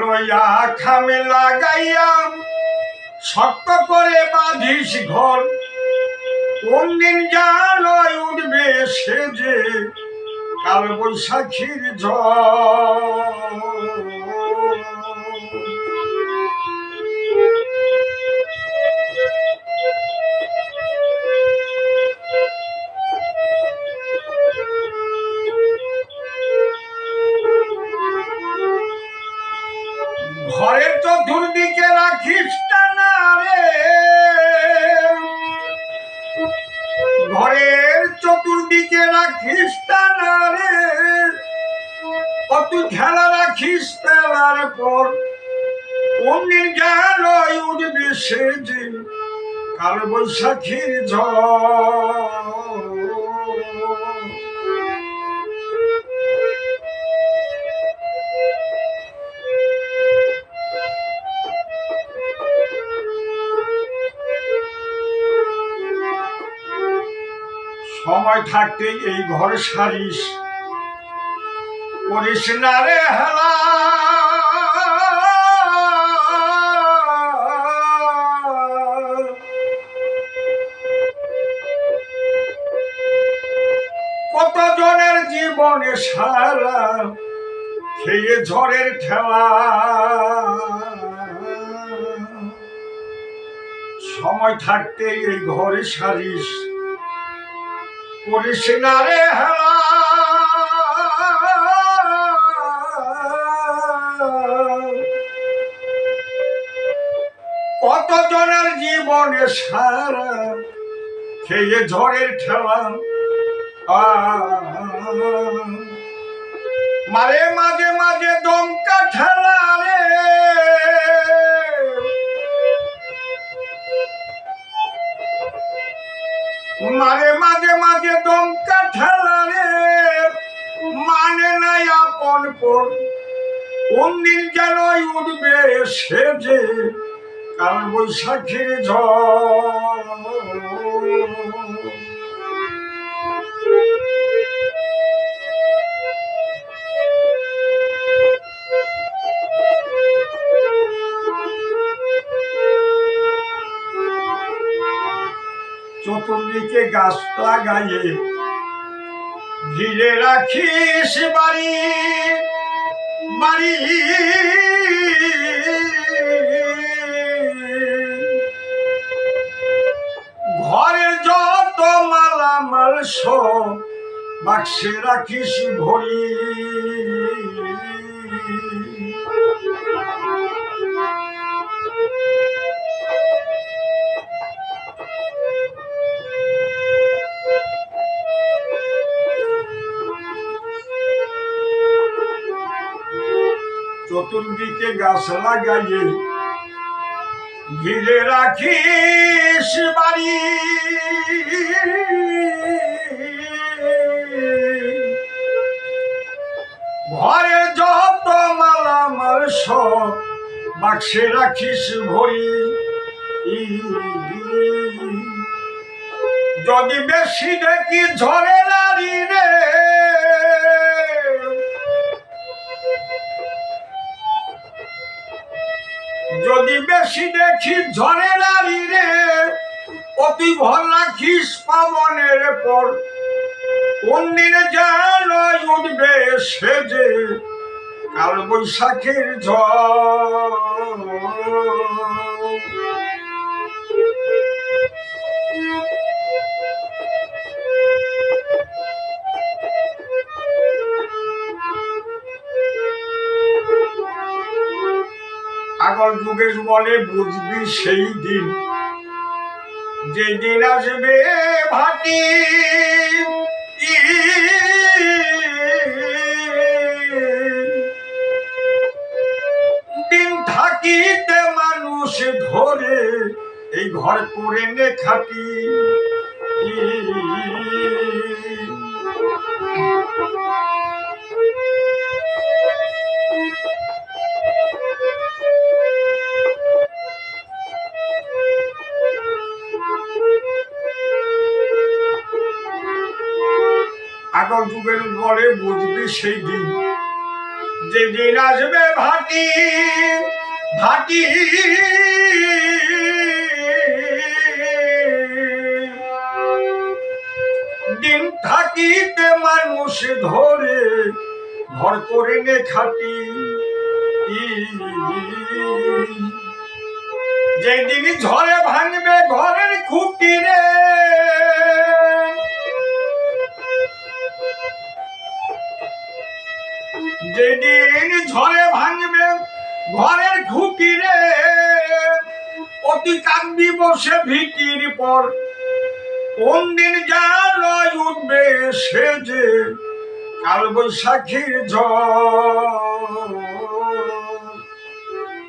লইয়া খামে লাগাইয়া শক্ত করে বাঁধিস ঘর। কোন দিন জালয় উঠবে সে যে কাল বৈশাখীর ঝড়। তেলার পর কোনদিন গেল উঠবে সে যে কাল বৈশাখীর ঝড়। সময় থাকতে এই ঘর সারিস, করিস না রে হেলা কত জনের জীবনে সারা খেয়ে ঝড়ের ঠেলা? সময় থাকতে এই ঘরে সারিস, করিস না রে হেলা। কত জনের জীবনে সারা খেয়ে ঝড়ের ঠেলা? মারে মাঝে মাঝে দমকা ঠেলা রে। মারে মাঝে মাঝে দমকা ঠেলা রে। মানে নাই আপন পর। কোন দিন যেন উঠবে সে যে কাল বৈশাখীর ঝড়। চতুর্দিকে গাছ লাগাইয়ে। ঘিরে রাখিস বাড়ি বাড়ি। ঘরের যত মালামাল সব বাক্সে রাখিস ভরি। চতুর্দিকে গাছ লাগাইয়ে ঘিরে রাখিস বাড়ি। ঘরে যত মালামাল সব বাক্সে রাখিস ভরি। যদি বেশি দেখি ঝরে নারী রে যদি বেশি দেখি ঝরে নারী রে, অতি ভর রাখিস পাবনের পর। কোন দিনে যেন উঠবে সে যে কাল বৈশাখের ঝড়। আগল যুগেশ বলে বুঝবি সেই দিন। যেদিন আসবে ভাটি দিন থাকিতে মানুষ ধরে, এই ঘর করে নে খাটি যুগের বলে বুঝবি সেই দিন। যেদিন আসবে ভাটি ভাটি। দিন থাকিতে মানুষ ধরে ঘর করে নে খাটি। যেদিন ঝড়ে ভাঙবে ঘরের খুঁটি রে যেদিন ঝড়ে ভাঙবে ঘরের রে অতি কান্দি বসে ভিটির পর। কোন দিন যার উঠবে সে যে কাল বৈশাখীর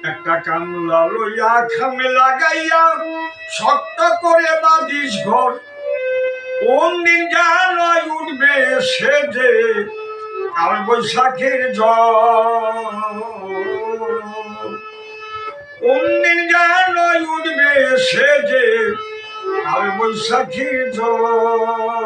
একটা কামলা লইয়া খামে লাগাইয়া শক্ত করে বাদিস ঘর। কোন দিন যেন উঠবে সে যে কাল বৈশাখীর কোন দিন যেন উঠবে সে যে কাল বৈশাখীর ঝড়।